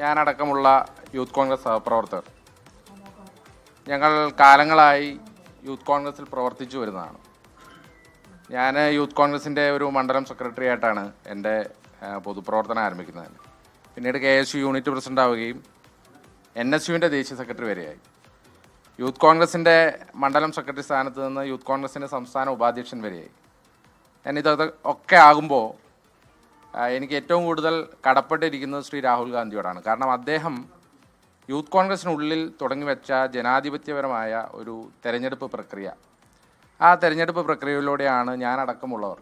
ഞാനടക്കമുള്ള youth Congress സഹപ്രവർത്തകർ. ഞങ്ങൾ കാലങ്ങളായി യൂത്ത് കോൺഗ്രസിൽ പ്രവർത്തിച്ചു വരുന്നതാണ്. ഞാൻ യൂത്ത് കോൺഗ്രസിന്റെ ഒരു മണ്ഡലം സെക്രട്ടറി ആയിട്ടാണ് എന്റെ പൊതുപ്രവർത്തനം ആരംഭിക്കുന്നത്. പിന്നീട് K S U unit president N S S യുവിന്റെ ദേശീയ സെക്രട്ടറി വരെയായി. യൂത്ത് കോൺഗ്രസിന്റെ മണ്ഡലം സെക്രട്ടറി സ്ഥാനത്ത് നിന്ന് യൂത്ത് കോൺഗ്രസിന്റെ സംസ്ഥാന ഉപാധ്യക്ഷൻ വരെയായി. ഞാൻ ഇതൊക്കെ ഒക്കെ ആകുമ്പോൾ എനിക്ക് ഏറ്റവും കൂടുതൽ കടപ്പെട്ടിരിക്കുന്നത് ശ്രീ രാഹുൽ ഗാന്ധിയോടാണ്. കാരണം അദ്ദേഹം യൂത്ത് കോൺഗ്രസിനുള്ളിൽ തുടങ്ങി വെച്ച ജനാധിപത്യപരമായ ഒരു തെരഞ്ഞെടുപ്പ് പ്രക്രിയ. ആ തെരഞ്ഞെടുപ്പ് പ്രക്രിയയിലൂടെയാണ് ഞാനടക്കമുള്ളവർ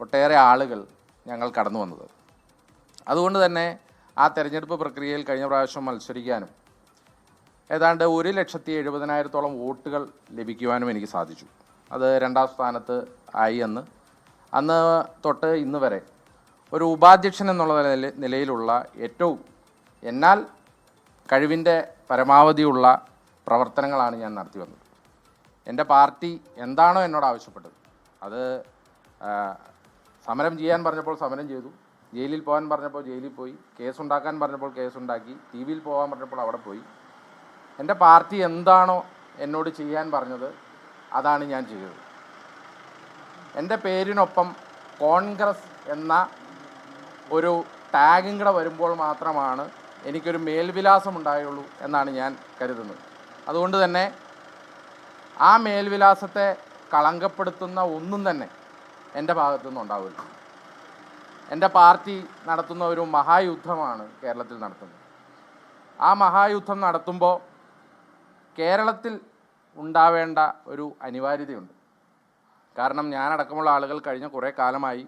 ഒട്ടേറെ ആളുകൾ ഞങ്ങൾ കടന്നു വന്നത്. അതുകൊണ്ട് തന്നെ ആ തെരഞ്ഞെടുപ്പ് പ്രക്രിയയിൽ കഴിഞ്ഞ പ്രാവശ്യം മത്സരിക്കാനും ഏതാണ്ട് ഒരു ലക്ഷത്തി എഴുപതിനായിരത്തോളം വോട്ടുകൾ ലഭിക്കുവാനും എനിക്ക് സാധിച്ചു. അത് രണ്ടാം സ്ഥാനത്ത് ആയി എന്ന് അന്ന് തൊട്ട് ഇന്ന് വരെ ഒരു ഉപാധ്യക്ഷൻ എന്നുള്ള നില- നിലയിലുള്ള ഏറ്റവും എന്നാൽ കഴിവിന്റെ പരമാവധിയുള്ള പ്രവർത്തനങ്ങളാണ് ഞാൻ നടത്തി വന്നത്. എന്റെ പാർട്ടി എന്താണോ എന്നോട് ആവശ്യപ്പെട്ടത്. അത് സമരം ചെയ്യാൻ പറഞ്ഞപ്പോൾ സമരം ചെയ്തു. ജയിലിൽ പോകാൻ പറഞ്ഞപ്പോൾ ജയിലിൽ പോയി. കേസ് ഉണ്ടാക്കാൻ പറഞ്ഞപ്പോൾ കേസുണ്ടാക്കി. ടി വിയിൽ പോകാൻ പറഞ്ഞപ്പോൾ അവിടെ പോയി. എന്റെ പാർട്ടി എന്താണോ എന്നോട് ചെയ്യാൻ പറഞ്ഞത് അതാണ് ഞാൻ ചെയ്തത്. എന്റെ പേരിനൊപ്പം കോൺഗ്രസ് എന്ന ഒരു ടാഗും കൂടെ വരുമ്പോൾ മാത്രമാണ് എനിക്കൊരു മേൽവിലാസം ഉണ്ടായുള്ളൂ എന്നാണ് ഞാൻ കരുതുന്നത്. അതുകൊണ്ട് തന്നെ ആ മേൽവിലാസത്തെ കളങ്കപ്പെടുത്തുന്ന ഒന്നും തന്നെ എന്റെ ഭാഗത്തുനിന്ന് ഉണ്ടാവില്ല എന്റെ പാർട്ടി നടത്തുന്ന ഒരു മഹായുദ്ധമാണ് കേരളത്തിൽ നടത്തുന്നത്. ആ മഹായുദ്ധം നടത്തുമ്പോൾ കേരളത്തിൽ ഉണ്ടാവേണ്ട ഒരു അനിവാര്യതയുണ്ട്. കാരണം ഞാനടക്കമുള്ള ആളുകൾ കഴിഞ്ഞ കുറേ കാലമായി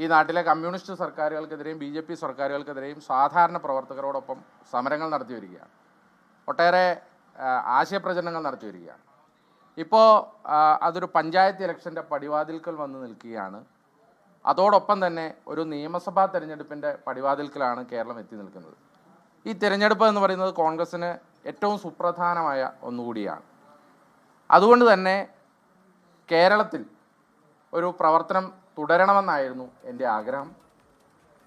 ഈ നാട്ടിലെ കമ്മ്യൂണിസ്റ്റ് സർക്കാരുകൾക്കെതിരെയും ബി ജെ പി സർക്കാരുകൾക്കെതിരെയും സാധാരണ പ്രവർത്തകരോടൊപ്പം സമരങ്ങൾ നടത്തി വരികയാണ്. ഒട്ടേറെ ആശയപ്രചരണങ്ങൾ നടത്തി വരികയാണ്. ഇപ്പോൾ അതൊരു പഞ്ചായത്ത് ഇലക്ഷന്റെ പടിവാതിൽക്കൽ വന്ന് നിൽക്കുകയാണ്. അതോടൊപ്പം തന്നെ ഒരു നിയമസഭാ തെരഞ്ഞെടുപ്പിന്റെ പടിവാതിൽക്കലാണ് കേരളം എത്തി നിൽക്കുന്നത്. ഈ തിരഞ്ഞെടുപ്പ് എന്ന് പറയുന്നത് കോൺഗ്രസ്സിന് ഏറ്റവും സുപ്രധാനമായ ഒന്നുകൂടിയാണ്. അതുകൊണ്ട് തന്നെ കേരളത്തിൽ ഒരു പ്രവർത്തനം തുടരണമെന്നായിരുന്നു എന്റെ ആഗ്രഹം.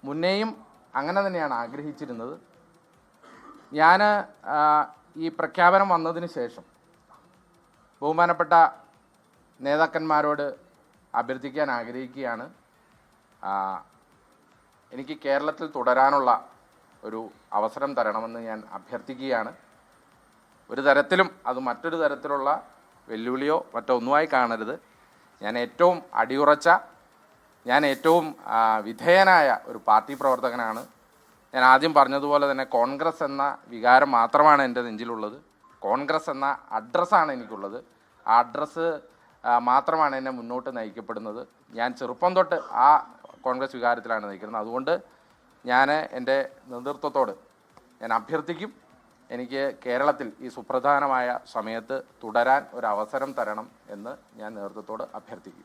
മുന്നേയും അങ്ങനെ തന്നെയാണ് ആഗ്രഹിച്ചിരുന്നത്. ഞാൻ ഈ പ്രഖ്യാപനം വന്നതിന് ശേഷം ബഹുമാനപ്പെട്ട നേതാക്കന്മാരോട് അഭ്യർത്ഥിക്കാൻ ആഗ്രഹിക്കുകയാണ്. എനിക്ക് കേരളത്തിൽ തുടരാനുള്ള ഒരു അവസരം തരണമെന്ന് ഞാൻ അഭ്യർത്ഥിക്കുകയാണ്. ഒരു തരത്തിലും അത് മറ്റൊരു തരത്തിലുള്ള വെല്ലുവിളിയോ മറ്റോ ഒന്നുമായി കാണരുത്. ഞാൻ ഏറ്റവും അടിയുറച്ച ഞാൻ ഏറ്റവും വിധേയനായ ഒരു പാർട്ടി പ്രവർത്തകനാണ്. ഞാൻ ആദ്യം പറഞ്ഞതുപോലെ തന്നെ കോൺഗ്രസ് എന്ന വികാരം മാത്രമാണ് എന്റെ നെഞ്ചിലുള്ളത്. കോൺഗ്രസ് എന്ന അഡ്രസ്സാണ് എനിക്കുള്ളത്. ആ അഡ്രസ്സ് മാത്രമാണ് എന്നെ മുന്നോട്ട് നയിക്കപ്പെടുന്നത്. ഞാൻ ചെറുപ്പം തൊട്ട് ആ കോൺഗ്രസ് വികാരത്തിലാണ് നയിക്കുന്നത്. അതുകൊണ്ട് ഞാൻ എന്റെ നേതൃത്വത്തോട് ഞാൻ അഭ്യർത്ഥിക്കും എനിക്ക് കേരളത്തിൽ ഈ സുപ്രധാനമായ സമയത്ത് തുടരാൻ ഒരു അവസരം തരണം എന്ന് ഞാൻ നേതൃത്വത്തോട് അഭ്യർത്ഥിക്കും.